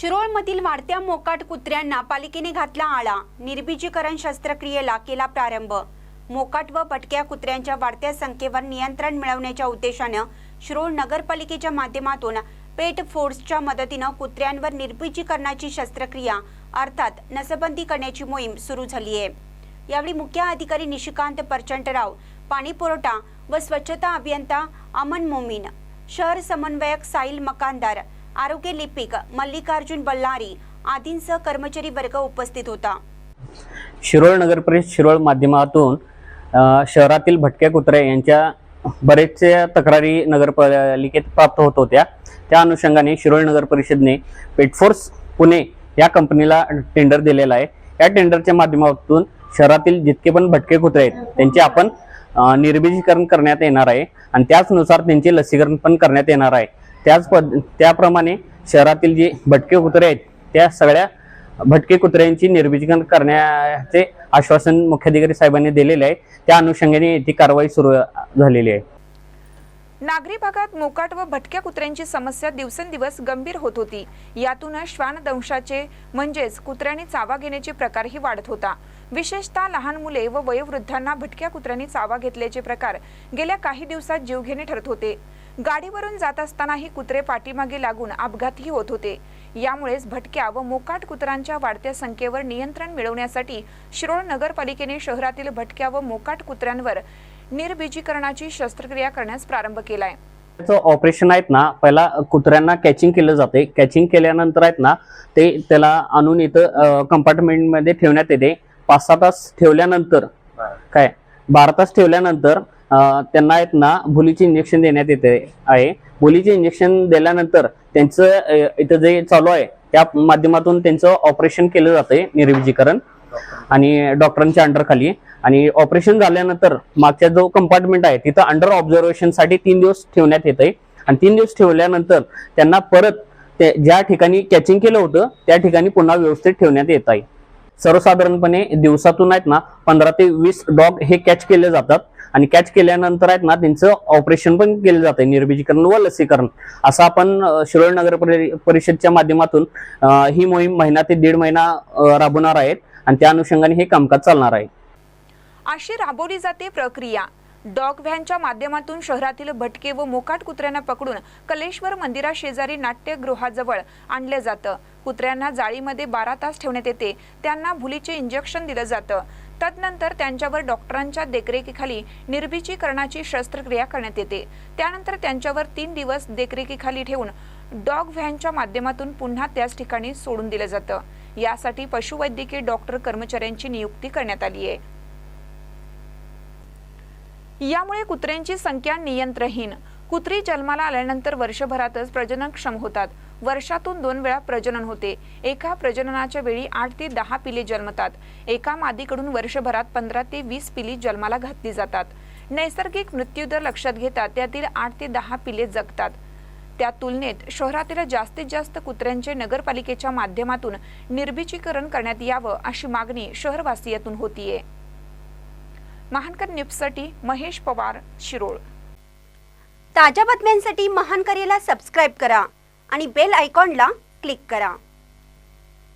शिरोळमधील वाढत्या मोकाट कुत्र्यांना पालिकेने घातला आळा. निर्बीजीकरण शस्त्रक्रियेला केला प्रारंभ. मोकाट व भटक्या कुत्र्यांच्या वाढत्या संख्येवर नियंत्रण मिळवण्याच्या उद्देशानं शिरोळ नगरपालिकेच्या माध्यमातून पेट फोर्सच्या मदतीनं कुत्र्यांवर निर्बीजीकरणाची शस्त्रक्रिया अर्थात नसबंदी करण्याची मोहीम सुरू झाली आहे यावेळी मुख्य अधिकारी निशिकांत परचंटराव पाणी पुरवठा व स्वच्छता अभियंता अमन मोमीन शहर समन्वयक साईल मकानदार आरोग्य लिपिक मल्लिकार्जुन बल्लारी आदींसह कर्मचारी वर्ग उपस्थित होता. शिरोळ नगर परिषद शिरोळ माध्यमातून शहरातील भटक्या कुत्रे यांच्या बरेचशा तक्रारी नगरपालिकेत प्राप्त होत होत्या. त्या अनुषंगाने शिरोळ नगर परिषदने पेटफोर्स पुणे या कंपनीला टेंडर दिलेला आहे. या टेंडरच्या माध्यमातून शहरातील जितके पण भटके कुत्रे आहेत त्यांचे आपण निर्बीजीकरण करण्यात येणार आहे. आणि त्याचनुसार त्यांचे लसीकरण पण करण्यात येणार आहे. त्याच पद त्याप्रमाणे शहरातील जे भटके कुत्रे आहेत त्या सगळ्या भटके कुत्र्यांची निर्विजीकरण करण्याचे आश्वासन मुख्याधिकारी साहेबांनी दिलेले आहे. त्या अनुषंगाने ती कारवाई सुरू झालेली आहे. नागरी भागात मोकाट व भटक्या कुत्र्यांची समस्या दिवसेंदिवस गंभीर होत होती. यातूनच श्वानदंशाचे म्हणजेच कुत्र्यांनी चावा घेण्याचे प्रकारही वाढत होता. विशेषतः लहान मुले व वयोवृद्धांना भटक्या कुत्र्यांनी चावा घेतल्याचे प्रकार गेल्या काही दिवसात जीवघेणे ठरत होते. गाडीवरून जात असतानाही कुत्रे पाठीमागे लागून अपघातही होत होते. यामुळेच भटक्या व मोकाट कुत्र्यांच्या वाढत्या संख्येवर नियंत्रण मिळवण्यासाठी शिरोळ नगरपालिकेने शहरातील भटक्या व मोकाट कुत्र्यांवर निर्बीजीकरणाची शस्त्रक्रिया करण्यास प्रारंभ केलाय. ऑपरेशन आहेत ना पहिला कुत्र्यांना कॅचिंग केलं जाते. कॅचिंग केल्यानंतर आहेत ना ते त्याला आणून इथं कंपार्टमेंटमध्ये ठेवण्यात येते. पाच सहा तास ठेवल्यानंतर काय? बारा तास ठेवल्यानंतर त्यांना आहेत ना भुलीचे इंजेक्शन देण्यात येते आहे. भुलीचे इंजेक्शन दिल्यानंतर त्यांचं इथं जे चालू आहे त्या माध्यमातून त्यांचं ऑपरेशन केलं जाते निर्विजीकरण. आणि डॉक्टरांच्या अंडर खाली. आणि ऑपरेशन झाल्यानंतर मागच्या जो कंपार्टमेंट आहे तिथं अंडर ऑब्झर्वेशनसाठी तीन दिवस ठेवण्यात येत आहे आणि तीन दिवस ठेवल्यानंतर त्यांना परत ते ज्या ठिकाणी कॅचिंग केलं होतं त्या ठिकाणी पुन्हा व्यवस्थित ठेवण्यात येत आहे सर्वसाधारणपणे दिवसातून आहेत ना पंधरा ते वीस डॉग हे कॅच केले जातात. आणि कॅच केल्यानंतर आहेत ना त्यांचं ऑपरेशन पण केलं जातं निर्बीजीकरण व लसीकरण. असं आपण शिरोळ नगर परि- परिषदच्या माध्यमातून ही मोहीम महिना ते दीड महिना राबवणार आहेत. आणि त्या अनुषंगाने हे कामकाज चालणार आहे. अशी राबवली जाते प्रक्रिया. डॉग व्हॅनच्या माध्यमातून शहरातील भटके व मोकाट कुत्र्यांना पकडून कलेश्वर मंदिरा शेजारी नाट्यगृहाजवळ आणलं जातं. कुत्र्यांना जाळीमध्ये बारा तास ठेवण्यात येते. त्यांना भुलीचे इंजेक्शन दिलं जातं. तदनंतर त्यांच्यावर डॉक्टरांच्या देखरेखीखाली निर्भिचीकरणाची शस्त्रक्रिया करण्यात येते. त्यानंतर त्यांच्यावर तीन दिवस देखरेखीखाली ठेवून डॉग व्हॅनच्या माध्यमातून पुन्हा त्याच ठिकाणी सोडून दिलं जातं. यासाठी पशुवैद्यकीय डॉक्टर कर्मचाऱ्यांची नियुक्ती करण्यात आली आहे. यामुळे कुत्र्यांची संख्या नियंत्रहीन. कुत्री जन्माला आल्यानंतर वर्षभरातच प्रजननक्षम होतात. वर्षातून दोन वेळा प्रजनन होते. एका प्रजननाच्या वेळी आठ ते दहा पिले जन्मतात. एका मादीकडून वर्षभरात पंधरा ते वीस पिली जन्माला घातली जातात. नैसर्गिक मृत्यूदर लक्षात घेता त्यातील आठ ते दहा पिले जगतात. त्या तुलनेत शहरातील जास्तीत जास्त कुत्र्यांचे नगरपालिकेच्या माध्यमातून निर्बिचीकरण करण्यात यावं अशी मागणी शहरवासियातून होतीये. महानकर न्यूजसाठी महेश पवार शिरोळ. ताज्या बातम्यांसाठी महानकरेला सबस्क्राईब करा आणि बेल आयकॉनला क्लिक करा.